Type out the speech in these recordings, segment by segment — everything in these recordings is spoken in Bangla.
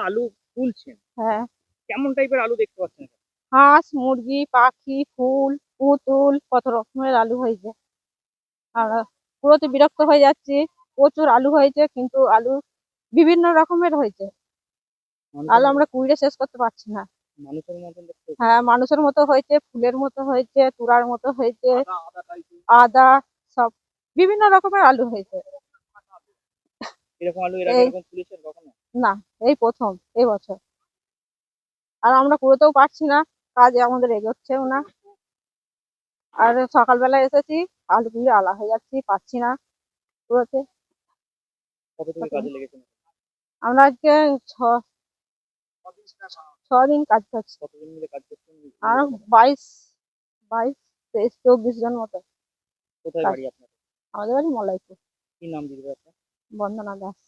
আলু তুলছেন হ্যাঁ। কেমন টাইপের আলু দেখতে পাচ্ছেন? হাঁস মুরগি পাখি ফুল পুতুল কত রকমের আলু হয়েছে। আর পুরোতে বিরক্ত হয়ে যাচ্ছি প্রচুর আলু হয়েছে কিন্তু আলু বিভিন্ন রকমের হয়েছে। আলু আমরা কুড়িয়ে শেষ করতে পারছি না। মানুষের দেখতে হ্যাঁ মানুষের মতো হয়েছে ফুলের মতো হয়েছে তুরার মতো হয়েছে আদা সব বিভিন্ন রকমের আলু হয়েছে। এরকম আলু এরকম না। এই প্রথম এই বছর। আর আমরা কুড়োতেও পারছি না কাজে আমাদের এগোচ্ছেও না। আর সকালবেলা এসেছি আলু কুড়িয়ে আলা হয়ে যাচ্ছি পাচ্ছি না আমরা আজকে ছ দিন কাজ করছি। আর বাইশ বাইশ তেইশ চব্বিশ জন মতো আমাদের বাড়ি মলাইপুর কি নাম দিদি আপনার? বন্দনা দাস।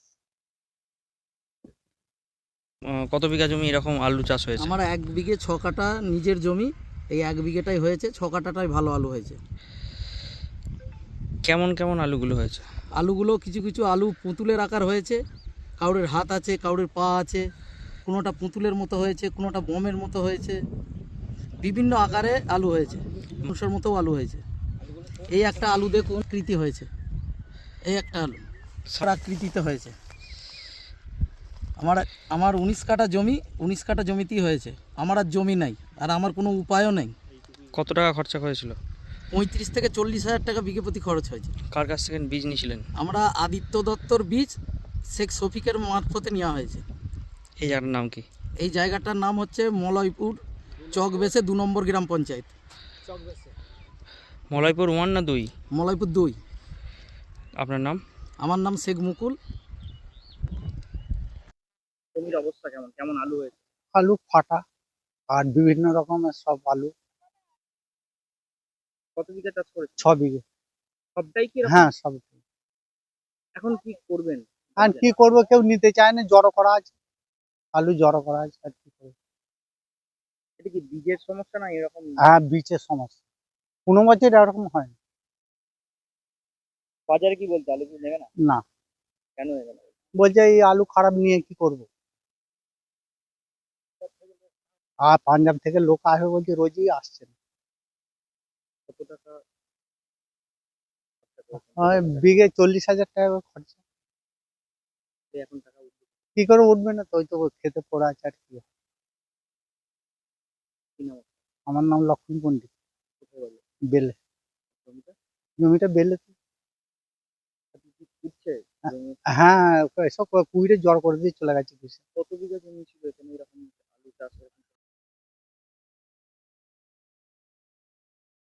কত বিঘা জমি এরকম আলু চাষ হয়েছে? আমার এক বিঘে ছ কাটা নিজের জমি এই এক বিঘেটাই হয়েছে ছ কাটাটাই ভালো আলু হয়েছে। কেমন কেমন আলুগুলো হয়েছে? আলুগুলো কিছু কিছু আলু পুতুলের আকার হয়েছে কাউরের হাত আছে কাউরের পা আছে কোনোটা পুতুলের মতো হয়েছে কোনোটা বোমের মতো হয়েছে বিভিন্ন আকারে আলু হয়েছে মানুষের মতো আলু হয়েছে। এই একটা আলু দেখুন কৃতি হয়েছে। এই একটা আলু সারা আকৃতিতে হয়েছে। আমার আমার উনিশ কাটা জমি উনিশ কাটা জমিতেই হয়েছে। আমার আর জমি নাই আর আমার কোনো উপায়ও নেই। কত টাকা খরচা হয়েছিল? পঁয়ত্রিশ থেকে চল্লিশ হাজার টাকা বিঘে প্রতি খরচ হয়েছে। কার কাছ থেকে বীজ নিয়েছিলেন? আমরা আদিত্য দত্তর বীজ শেখ শফিকের মারফতে নেওয়া হয়েছে। এই জায়গাটার নাম কি? এই জায়গাটার নাম হচ্ছে মলয়পুর চকবেসে দু নম্বর গ্রাম পঞ্চায়েত। মলয়পুর ওয়ান না দুই? মলয়পুর দুই। আপনার নাম? আমার নাম শেখ মুকুল। জমির অবস্থা কেমন? কেমন আলু হয়েছে? আলু ফাটা আর বিভিন্ন রকমের সব আলু। কত বিঘা চাষ করেছে ছ বিঘে। সবটাই কি এরকম? হ্যাঁ সব এখন কি করবেন? আর কি করব কেউ নিতে চায় না জড়ো করা আছে। আলু জড়ো করা আছে আর কি করব। এটা কি বীজের সমস্যা না এরকম? হ্যাঁ বীজের সমস্যা। কোনো বছর এরকম হয় না। বাজারে কি বলছে আলু কি নেবে না? না। কেন নেবে না? বলছে এই আলু খারাপ নিয়ে কি করব? আর পাঞ্জাব থেকে লোক আসবে বলছে রোজই আসছে না। কত টাকা? খরচা করেছেন? ওই বিঘে চল্লিশ হাজার টাকা খরচা। কি করে উঠবে না? তো তো খেতে পড়া আছে আর কি। আমার নাম কোথায় বাড়ি? বেলে। জমিটা? বেলে। হ্যাঁ এসব কুইরে জড় করে দিয়ে চলে গেছে কত বিঘা জমি ছিল এখানে?